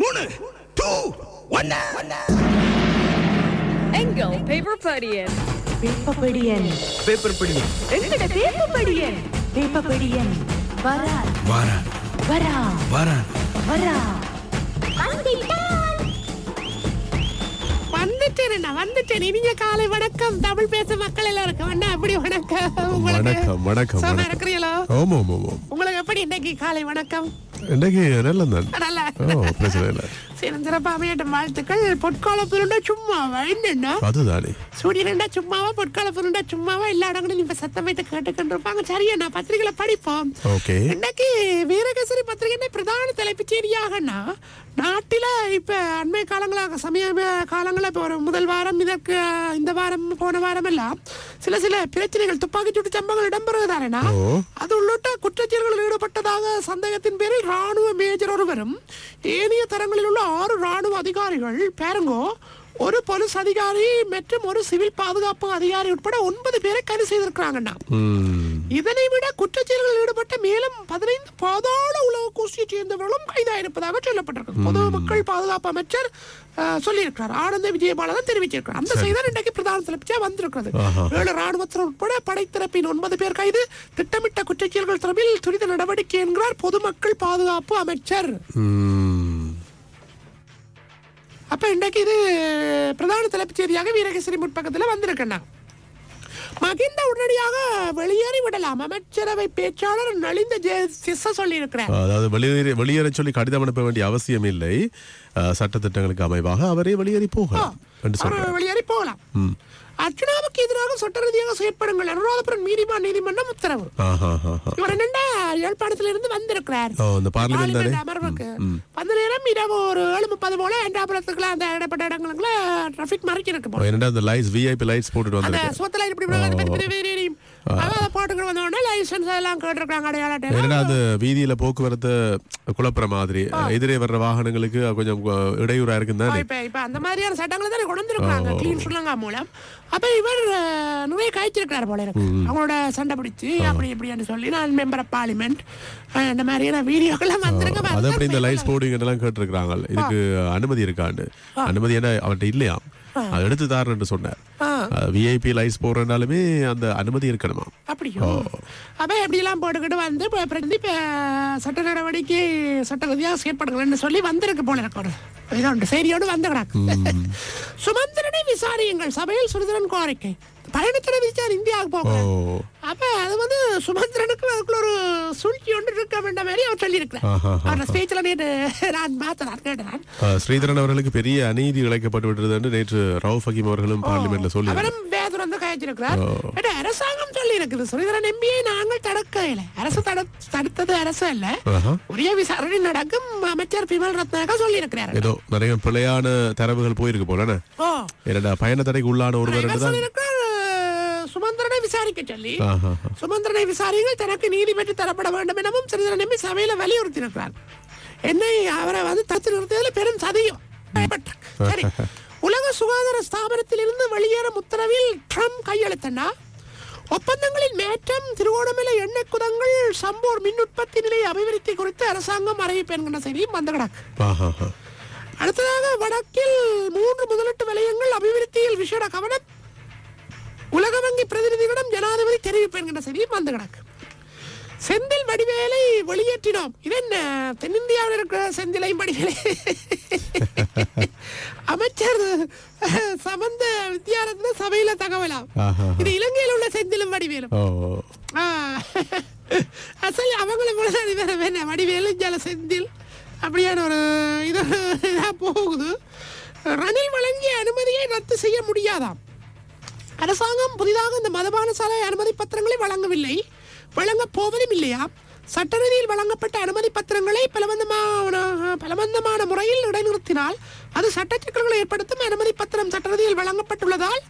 மூணு டூ ஒன்னு. எங்கள் பேப்பர் படியன். வேப்பப்படியன் பேப்பர் படி எங்கட வேப்பப்படியன் வேப்பப்படியன் வரா வாரா வரா வாரா வரா வந்துட்டேன். வந்துட்டேன். இனிய காலை வணக்கம். தமிழ் பேச மக்கள் எல்லாருக்கும். அண்ணா எப்படி வணக்கம்? உங்களுக்கு வணக்கம், வணக்கம். இருக்கிறீங்களோ? உங்களுக்கு எப்படி இன்னைக்கு காலை வணக்கம்? இன்றைக்கு நல்ல தான் நல்லா ஓ பிரச்சனை இல்லை. சரி சிறப்பா அமையட்டும் வாழ்த்துக்கள். பொற்கால பொருண்டா சும்மாவா என்னன்னா? அதுதானே. சும்மாவா பொற்கால பொருண்டா சும்மாவா? எல்லா இடங்களும் இப்ப சத்தம் வைத்து கேட்டுக்கிட்டு இருப்பாங்க சரியா நான் பத்திரிகையில படிப்போம். ஓகே. இன்னைக்கு வீரகேசரி பத்திரிகை பிரதான தலைப்புச் செய்தியாகனா நாட்டில இப்ப அண்மை காலங்களாக சமீப காலங்களா இப்ப ஒரு முதல் வாரம் இதற்கு இந்த வாரம் போன வாரம் எல்லாம் சில சில பிரச்சனைகள் துப்பாக்கிச் சூட்டு சம்பவங்கள் இடம்பெறுவதானேனா. அது உள்ளிட்ட குற்றச்செயல்களில் ஈடுபட்டதாக சந்தேகத்தின் பேரில் ராணுவ மேஜர் ஒருவரும் ஏனைய தரங்களில் உள்ள ஆறு ராணுவ அதிகாரிகள் பாருங்கோ ஒரு போலீஸ் அதிகாரி மற்றும் ஒரு சிவில் பாதுகாப்பு அதிகாரி உட்பட ஒன்பது பேரை கைது செய்திருக்கிறாங்கண்ணா. இதனை விட குற்றச்செயல்களில் ஈடுபட்ட மேலும் பதினைந்து பாதாள உலக கோஷ்டியைச் சேர்ந்தவர்களும் கைதாயிருப்பதாக சொல்லப்பட்டிருக்கு. பொதுமக்கள் பாதுகாப்பு அமைச்சர் சொல்லியிருக்கிறார். ஆனந்த விஜயபாலன் தெரிவிச்சிருக்கிறார். அந்த செய்தி இன்றைக்கு பிரதான தலைப்பிச்சா வந்திருக்கிறது. ஏழு ராணுவத்தினர் உட்பட படைத்தரப்பின் ஒன்பது பேர் கைது. திட்டமிட்ட குற்றச்செயல்கள் தொடர்பில் துரித நடவடிக்கை என்கிறார் பொதுமக்கள் பாதுகாப்பு அமைச்சர். அப்ப இன்றைக்கு இது பிரதான தலைப்புச் செய்தியாக வீரகேசரி முற்பக்கத்தில் வந்திருக்கண்ணா மகிந்த உடனடியாக வெளியேறி விடலாம். அமைச்சரவை பேச்சாளர் நலிந்த ஜெயசிச சொல்லியிருக்கிறார். அதாவது வெளியேறி வெளியேற சொல்லி கடிதம் அனுப்ப வேண்டிய அவசியம் இல்லை. சட்டத்திட்டங்களுக்கு அமைவாக அவரே வெளியேறி போகலாம். வெளியேறி போகலாம். அர்ச்சனாவுக்கு எதிராக சட்ட ரீதியாக செயற்படுங்கள். அனுராதபுரம் நீதிமன்ற நீதிமன்றம் உத்தரவு. இவர் என்னண்டா யாழ்ப்பாணத்துல இருந்து வந்திருக்கிறார் அமர்வுக்கு. வந்த நேரம் இரவு ஒரு ஏழு முப்பது போல எண்டாபுரத்துக்குள்ள அந்த இடப்பட்ட இடங்களுக்குள்ள டிராபிக் மறைக்க இருக்கு லைட்ஸ் விஐபி லைட்ஸ் போட்டுட்டு வந்திருக்கேன் சுவத்துல இப்படி இப்படி அது பத்தி பத்தி தெரியும். அவன் அதை போட்டுக்கிட்டு வந்த உடனே லைசன்ஸ் எல்லாம் கேட்டிருக்காங்க அடையாள அட்டை என்னடா அந்த வீதியில போக்குவரத்து குழப்புற மாதிரி. எதிரே வர்ற வாகனங்களுக்கு கொஞ்சம் இடையூறா இருக்குன்னு தானே? இப்ப அந்த மாதிரியான சட்டங்களை தானே கொண்டு வந்திருக்காங்க கிளீன் மூலம். அப்ப இவர் நிறைய காய்ச்சிருக்கிறார் போல இருக்கு. அவங்களோட சண்டை பிடிச்சு அப்படி இப்படின்னு சொல்லி நான் மெம்பர் ஆஃப் பார்லிமெண்ட் இந்த மாதிரியான வீடியோக்கெல்லாம் வந்திருக்க அது அப்படி இந்த லைட்ஸ் போடுங்க எல்லாம் கேட்டிருக்கிறாங்க. இதுக்கு அனுமதி இருக்காண்டு. அனுமதி என்ன? அவர்கிட்ட இல்லையா அது எடுத்து தாருன்னு சொன்னார் விஐபி லைட்ஸ் போடுறதுனாலுமே அந்த அனுமதி இருக்கணுமா? அப்படியோ. அப்ப எப்படி எல்லாம் போட்டுக்கிட்டு வந்து இப்ப சட்ட நடவடிக்கை சட்ட ரீதியாக செயற்படுங்கள்னு சொல்லி வந்திருக்கு போல இருக்கு ஒரு இதோண்டு செய்தியோடு வந்து கிடக்கு. சுமந்திரனை விசாரியுங்கள் சபையில் சுதந்திரன் கோரிக்கை. பயணத்தின விசாரி இந்தியாவுக்கு போக. அப்ப அது வந்து சுமந்திரனுக்கு அதுக்குள்ள ஒரு சூழ்ச்சி ஒன்று இருக்க வேண்ட மாதிரி அவர் சொல்லியிருக்கிறார். ஆஹா, அவர் ஸ்பீச்ல நேற்று நான் பார்த்தேன் கேட்டேன். ஸ்ரீதரன் அவர்களுக்கு பெரிய அநீதி இழைக்கப்பட்டு விட்டது என்று நேற்று ரவுஃப் ஹக்கீம் அவர்களும் பார்லிமெண்ட்ல சொல்லி ஏன்னா, அரசாங்கம் சொல்லி இருக்குது சுரீதரன் எம்பியை நாங்கள் தடுக்கல அரசு தடு- தடுத்தது அரசு அல்ல. உரிய விசாரணை நடக்கும் அமைச்சர் பிமல் ரத்னாகா சொல்லி இருக்கிறார் ஏதோ நிறைய பிழையான தரவுகள் போயிருக்கு போல என்னடா பயண தடைக்கு உள்ளான ஒருவர் சுமந்திரனை விசாரிக்க சொல்லி. சுமந்திரனை விசாரிகள் தனக்கு நீதி பெற்று தரப்பட வேண்டும் எனவும் சிறிதரன் எம்பி சபையில வலியுறுத்தியிருக்கிறார். என்னை அவரை வந்து தடுத்து நிறுத்தியதில் பெரும் சதியும். சரி. உலக சுகாதார ஸ்தாபனத்தில் இருந்து வெளியேறும் உத்தரவில் ட்ரம்ப் கையெழுத்தனா ஒப்பந்தங்களில் மேற்றம் திருவோணமலை எண்ணெய் குதங்கள் சம்போர் மின் உற்பத்தி நிலை அபிவிருத்தி குறித்து அரசாங்கம் அறிவிப்பு என்கிற செய்தியும் வந்து கிடக்கு. அடுத்ததாக வடக்கில் மூன்று முதலீட்டு வலயங்கள் அபிவிருத்தியில் விசேட கவனம் உலக வங்கி பிரதிநிதிகளிடம் ஜனாதிபதி தெரிவிப்பு என்கிற செய்தியும் வந்து கிடக்கு. செந்தில் வடிவேலை வெளியேற்றினோம். இது என்ன தென்னிந்தியாவில் இருக்கிற செந்திலையும் வடிவேலை அமைச்சர் அஹ், சம்பந்த வித்தியாரத்ன சபையில தகவலாம் ஆஹா. இது இலங்கையில் உள்ள செந்திலும் வடிவேலும். அசல் அவங்கள கூட என்ன வடிவேலு ஜல செந்தில் அப்படியான ஒரு இது இதாக போகுது. ரணில் வழங்கிய அனுமதியை ரத்து செய்ய முடியாதாம். அரசாங்கம் புதிதாக இந்த மதுபான சாலை அனுமதி பத்திரங்களை வழங்கவில்லை. வழங்கப் போவதும் இல்லையா சட்ட ரீதியில் வழங்கப்பட்ட அனுமதி பத்திரங்களை பலவந்தமான பலவந்தமான முறையில் இடைநிறுத்தினால் அது சட்ட சிக்கல்களை ஏற்படுத்தும் அனுமதி பத்திரம் சட்ட ரீதியில் வழங்கப்பட்டுள்ளதால்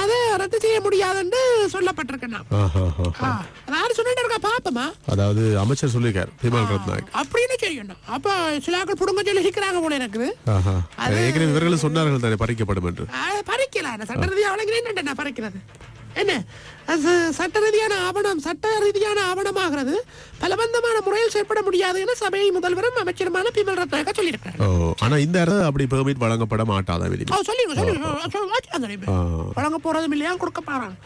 அதை ரத்து செய்ய முடியாது என்று சொல்லப்பட்டிருக்கேன் ஆஹா ஆஹா. அதாவது சொல்லிட்டு இருக்கா பாப்பமா? அதாவது அமைச்சர் சொல்லியிருக்காரு பிமல் ரத்நாயக் அப்படின்னு செய்யணும். அப்ப சிலாக்கள் புடுங்க சொல்லி இருக்கிறாங்க போல இருக்குது. ஏற்கனவே இவர்களும் சொன்னார்கள் தானே பறிக்கப்படும் என்று. பறிக்கலாம் சட்ட ரீதியாக வழங்கினேன் பறிக்கிறது. என்ன? சட்ட ரீதியான ஆவணம் சட்ட ரீதியான ஆவணமாகிறது. பலபந்தமான முறையில் செயற்பட முடியாது என சபை முதல்வரும் அமைச்சருமான பிமல் ரத்னாக்கா சொல்லியிருக்காரு ஓ ஆனா இந்த இடத்துல அப்படி பெர்மிட் வழங்கப்பட ஓ சொல்லிருங்க சொல்லிருங்க வழங்க போறதும் இல்லையா? கொடுக்க போறாங்க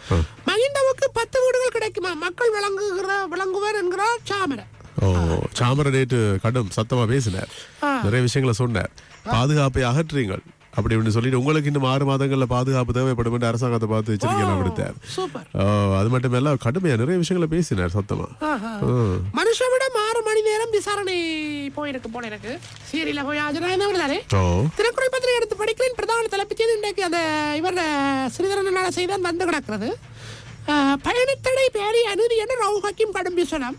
மகிந்தவுக்கு பத்து வீடுகள் கிடைக்குமா? மக்கள் வழங்குகிற வழங்குவர் என்கிறார் சாமரை ஓ சாமர நேற்று கடும் சத்தமா பேசினார். நிறைய விஷயங்களை சொன்னார். பாதுகாப்பை அகற்றுங்கள். அப்படி இப்படின்னு சொல்லிட்டு உங்களுக்கு இன்னும் ஆறு மாதங்கள்ல பாதுகாப்பு தேவைப்படும் என்று அரசாங்கத்தை பார்த்து சூப்பர். ஓ, அது மட்டும் இல்ல கடுமையா நிறைய விஷயங்களை பேசினார் சத்தமா. ம். மனுஷன் விட ஆறு மணி நேரம் விசாரணை போயிருக்கு போல இருக்கு சீரியல போய் ஆஜராயிருந்தவர் தானே? ஓ. திருக்குறள் பத்திரிகை எடுத்து படிக்கிறேன். பிரதான தலைப்புச் செய்தி இன்றைக்கு அந்த இவர் ஸ்ரீதரன் செய்தான் வந்து கிடக்கிறது. பயணத்தடை பேரி அநீதி என ராவ் ஹக்கீம் கடும் விசனம்.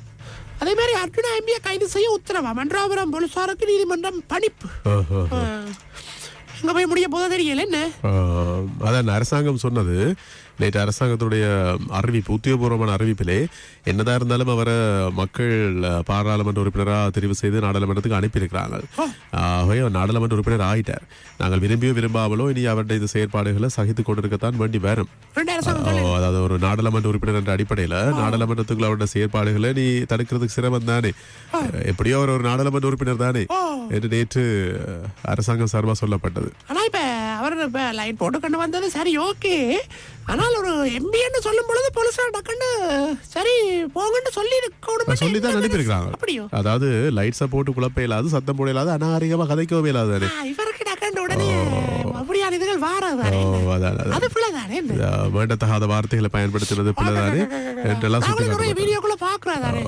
அதே மாதிரி அர்ஜுனா எம்பியை கைது செய்ய உத்தரவா? மன்றாபுரம் போலீசாருக்கு நீதிமன்றம் பணிப்பு. எங்க போய் முடிய போதோ தெரியல என்ன? அதான் அரசாங்கம் சொன்னது. நேற்று அரசாங்கத்துடைய அறிவிப்பு உத்தியோகபூர்வமான அறிவிப்பிலே என்னதான் இருந்தாலும் அவரை மக்கள் பாராளுமன்ற உறுப்பினராக தெரிவு செய்து நாடாளுமன்றத்துக்கு அனுப்பியிருக்கிறாங்க. நாடாளுமன்ற உறுப்பினர் ஆயிட்டார். நாங்கள் விரும்பியோ விரும்பாமலோ இனி அவருடைய இந்த செயற்பாடுகளை சகித்துக் கொண்டிருக்கத்தான் வேண்டி வரும். அதாவது ஒரு நாடாளுமன்ற உறுப்பினர் என்ற அடிப்படையில நாடாளுமன்றத்துக்குள்ள அவருடைய செயற்பாடுகளை நீ தடுக்கிறதுக்கு சிரமம் தானே. எப்படியோ அவர் ஒரு நாடாளுமன்ற உறுப்பினர் தானே என்று நேற்று அரசாங்கம் சார்பா சொல்லப்பட்டது. ஆனா இப்ப அவர் இப்ப லைட் போட்டு கொண்டு வந்தது சரி ஓகே ஆனால் ஒரு எம்பின்னு சொல்லும் பொழுது போலீஸார் டக்குன்னு சரி போங்கன்னு சொல்லி சொல்லி தான் அனுப்பியிருக்கிறாங்க அப்படியோ? அதாவது லைட்ஸை போட்டு குழப்ப இயலாது சத்தம் போட இயலாது அநாகரிகமா கதைக்கவும் இயலாது தானே ஆ, இவருக்கு டக்குன்னு உடனே அப்படியான இதுகள் வாரதானே. அது பிள்ளைதானே வேண்டத்தகாத வார்த்தைகளை பிள்ளைதானே? என்றெல்லாம் காட்டப்பட்டது. வீடியோக்குள்ள பாக்குறதானே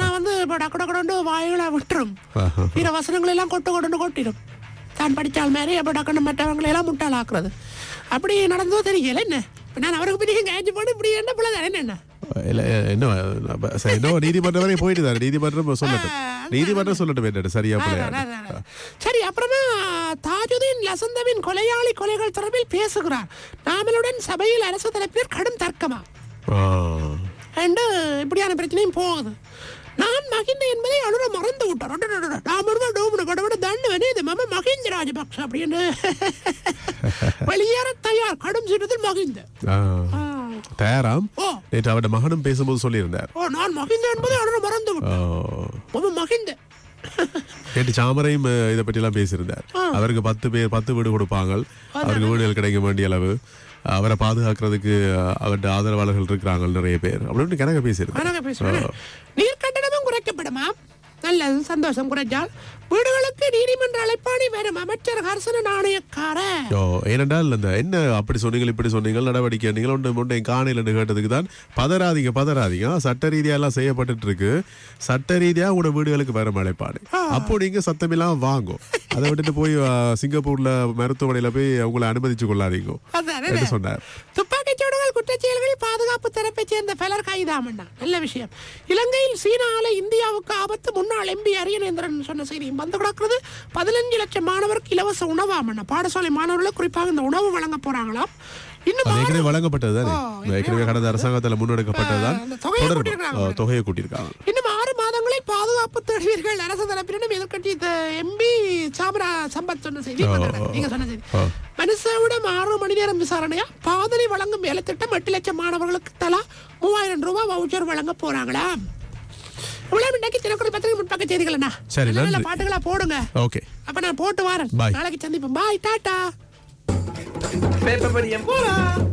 நான் வந்து டக்கு டக்கு டக்குன்னு வாயுகளை விட்டுரும். வசனங்கள் எல்லாம் கொட்டு கொண்டு கொட்டிடும் தான் படித்தால் மாதிரி அப்போ டக்குன்னு மற்றவங்களை எல்லாம் முட்டாள் ஆக்குறது அப்படி நடந்ததோ தெரியல என்ன? இப்ப நான் அவருக்கு பிடிக்க கேட்ச் போட்டு இப்படி என்ன என்ன? என்ன நீதிமன்றம் வரை போயிட்டு தானே நீதிமன்றம் சொல்லட்டும். நீதிமன்றம் சொல்லட்டும் என்னட்டு சரியா பிள்ளையா அதான், அதான், அதான். சரி அப்புறமா தாஜுதீன் லசந்தவின் கொலையாளி கொலைகள் தொடர்பில் பேசுகிறார். நாமளுடன் சபையில் அரசு தரப்பினர் கடும் தர்க்கமா? அண்டு இப்படியான பிரச்சனையும் போகுது. நான் மகிந்த என்பதை அழுற மறந்து விட்டார். அடடடட, நாமருமா டோமுன கடவுட தண்டுவனே இது மம மகிந்த ராஜபக்ஷ அப்படின்னு. வெளியேற தயார். கடும் சீட்டத்தில் மகிந்த. தயாராம்? நேற்று அவருடைய மகனும் பேசும்போது சொல்லியிருந்தார். ஓ நான் மகிந்த என்பதை அழுற மறந்து மம மகிந்த நேற்று சாமரையும் இதை பற்றி எல்லாம் பேசியிருந்தார் அவருக்கு பத்து பேர் பத்து வீடு கொடுப்பாங்க அவருக்கு வீடுகள் கிடைக்க வேண்டிய அளவு. அவரை பாதுகாக்கிறதுக்கு அவருடைய ஆதரவாளர்கள் இருக்கிறாங்க நிறைய பேர். அப்படின்னு கணக்க பேசியிருந்தார். குறைக்கப்படுமா நல்லது சந்தோஷம் குறைச்சால் வீடுகளுக்கு நீதிமன்ற அழைப்பாணி வரும் அமைச்சர் ஹர்சன நாணயக்கார ஏனென்றால் அந்த என்ன அப்படி சொன்னீங்க இப்படி சொன்னீங்க நடவடிக்கை நீங்கள் ஒன்று ஒன்றை காணையில் கேட்டதுக்கு தான் பதறாதீங்க பதறாதீங்க. சட்ட ரீதியா எல்லாம் செய்யப்பட்டுட்டு இருக்கு சட்ட ரீதியா உங்களோட வீடுகளுக்கு வர மழைப்பாடு அப்போ நீங்க சத்தமில்லாம வாங்கும் அதை விட்டுட்டு போய் சிங்கப்பூர்ல மருத்துவமனையில போய் அவங்கள அனுமதிச்சு கொள்ளாதீங்க. சொன்னார். துப்பாக்கிச் சூடுகள் குற்றச்செயல்களில் பாதுகாப்பு தரப்பைச் சேர்ந்த பலர் கைதாமண்டா நல்ல விஷயம். இலங்கையில் சீன ஆலை இந்தியாவுக்கு ஆபத்து முன்னாள் எம்பி அரியநேந்திரன் சொன்ன செய்தியும் வந்து கிடக்கிறது. பதினஞ்சு லட்சம் மாணவருக்கு இலவச உணவாமண்ணா. பாடசாலை மாணவர்களுக்கு குறிப்பாக இந்த உணவு வழங்க போறாங்களாம். இன்னும் வழங்கப்பட்டது கடந்த அரசாங்கத்தில் முன்னெடுக்கப்பட்டதுதான். தொகையை கூட்டியிருக்காங்க. இன்னும் பாதுகாப்பு தேடுவீர்கள். அரசு தரப்பினரும் எதிர்கட்சி எம்பி சாமரா சம்பத் சொன்ன செய்தி நீங்க சொன்ன செய்தி. மனுஷவிடம் ஆறு மணி நேரம் விசாரணையா? பாதனை வழங்கும் வேலை திட்டம் எட்டு லட்சம் மாணவர்களுக்கு தலா மூவாயிரம் ரூபாய் வவுச்சர் வழங்க போறாங்களா? இவ்வளவு இன்னைக்கு தினக்குறள் பத்திரிகை முன்பக்க செய்திகள் என்ன? சரி, நல்ல. பாட்டுகளா போடுங்க. ஓகே. அப்ப நான் போட்டு வரேன். Bye. நாளைக்கு சந்திப்போம். பாய் டாட்டா. பேப்பர் படியம் போலாம்.